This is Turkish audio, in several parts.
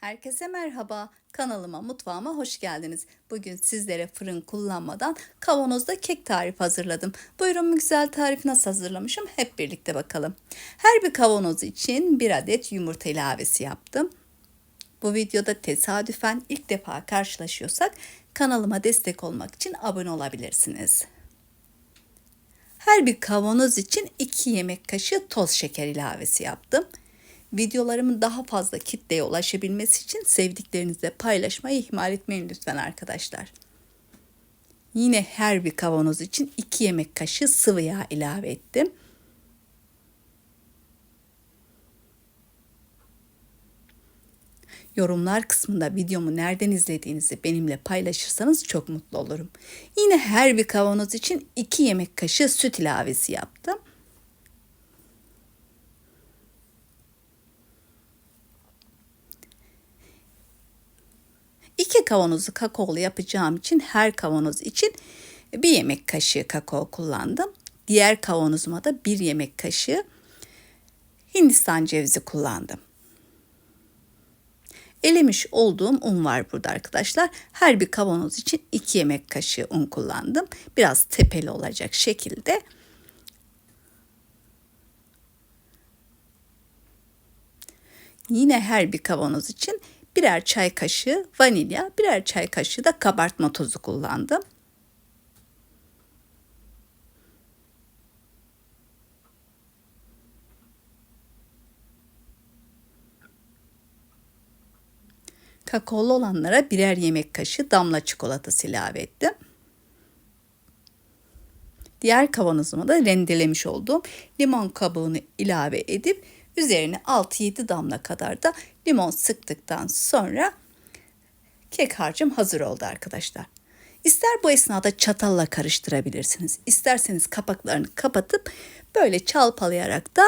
Herkese merhaba. Kanalıma, mutfağıma hoş geldiniz. Bugün sizlere fırın kullanmadan kavanozda kek tarifi hazırladım. Buyurun bu güzel tarifi nasıl hazırlamışım? Hep birlikte bakalım. Her bir kavanoz için bir adet yumurta ilavesi yaptım. Bu videoda tesadüfen ilk defa karşılaşıyorsak kanalıma destek olmak için abone olabilirsiniz. Her bir kavanoz için 2 yemek kaşığı toz şeker ilavesi yaptım. Videolarımın daha fazla kitleye ulaşabilmesi için sevdiklerinizle paylaşmayı ihmal etmeyin lütfen arkadaşlar. Yine her bir kavanoz için 2 yemek kaşığı sıvı yağ ilave ettim. Yorumlar kısmında videomu nereden izlediğinizi benimle paylaşırsanız çok mutlu olurum. Yine her bir kavanoz için 2 yemek kaşığı süt ilavesi yaptım. İki kavanozu kakaolu yapacağım için her kavanoz için bir yemek kaşığı kakao kullandım. Diğer kavanozuma da bir yemek kaşığı Hindistan cevizi kullandım. Elemiş olduğum un var burada arkadaşlar. Her bir kavanoz için 2 yemek kaşığı un kullandım. Biraz tepeli olacak şekilde. Yine her bir kavanoz için birer çay kaşığı vanilya, birer çay kaşığı da kabartma tozu kullandım. Kakaolu olanlara birer yemek kaşığı damla çikolatası ilave ettim. Diğer kavanozuma da rendelemiş olduğum limon kabuğunu ilave edip üzerine 6-7 damla kadar da limon sıktıktan sonra kek harcım hazır oldu arkadaşlar. İster bu esnada çatalla karıştırabilirsiniz. İsterseniz kapaklarını kapatıp böyle çalpalayarak da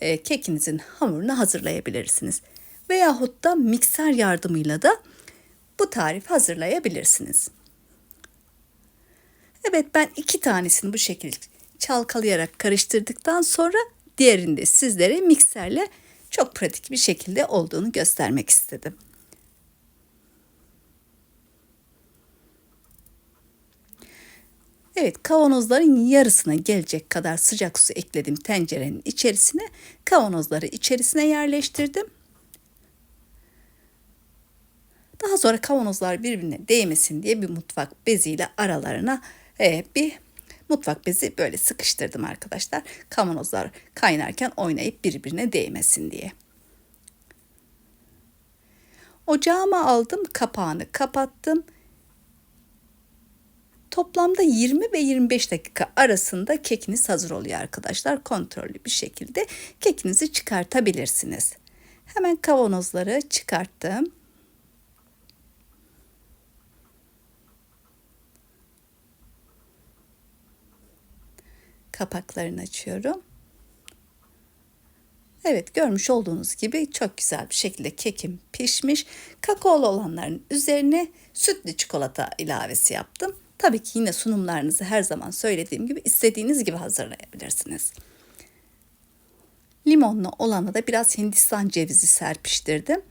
e, kekinizin hamurunu hazırlayabilirsiniz veyahut da mikser yardımıyla da bu tarifi hazırlayabilirsiniz. Evet ben iki tanesini bu şekilde çalkalayarak karıştırdıktan sonra diğerini de sizlere mikserle çok pratik bir şekilde olduğunu göstermek istedim. Evet kavanozların yarısına gelecek kadar sıcak su ekledim tencerenin içerisine. Kavanozları içerisine yerleştirdim. Daha sonra kavanozlar birbirine değmesin diye bir mutfak beziyle aralarına e, bir mutfak bezi böyle sıkıştırdım arkadaşlar. Kavanozlar kaynarken oynayıp birbirine değmesin diye. Ocağıma aldım, kapağını kapattım. Toplamda 20 ve 25 dakika arasında kekiniz hazır oluyor arkadaşlar. Kontrollü bir şekilde kekinizi çıkartabilirsiniz. Hemen kavanozları çıkarttım. Kapaklarını açıyorum. Evet görmüş olduğunuz gibi çok güzel bir şekilde kekim pişmiş. Kakaolu olanların üzerine sütlü çikolata ilavesi yaptım. Tabii ki yine sunumlarınızı her zaman söylediğim gibi istediğiniz gibi hazırlayabilirsiniz. Limonlu olana da biraz Hindistan cevizi serpiştirdim.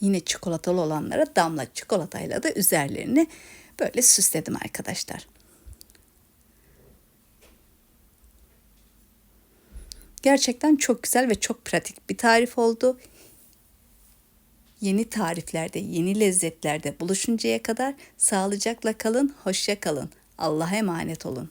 Yine çikolatalı olanlara damla çikolatayla da üzerlerini böyle süsledim arkadaşlar. Gerçekten çok güzel ve çok pratik bir tarif oldu. Yeni tariflerde, yeni lezzetlerde buluşuncaya kadar sağlıcakla kalın, hoşça kalın. Allah'a emanet olun.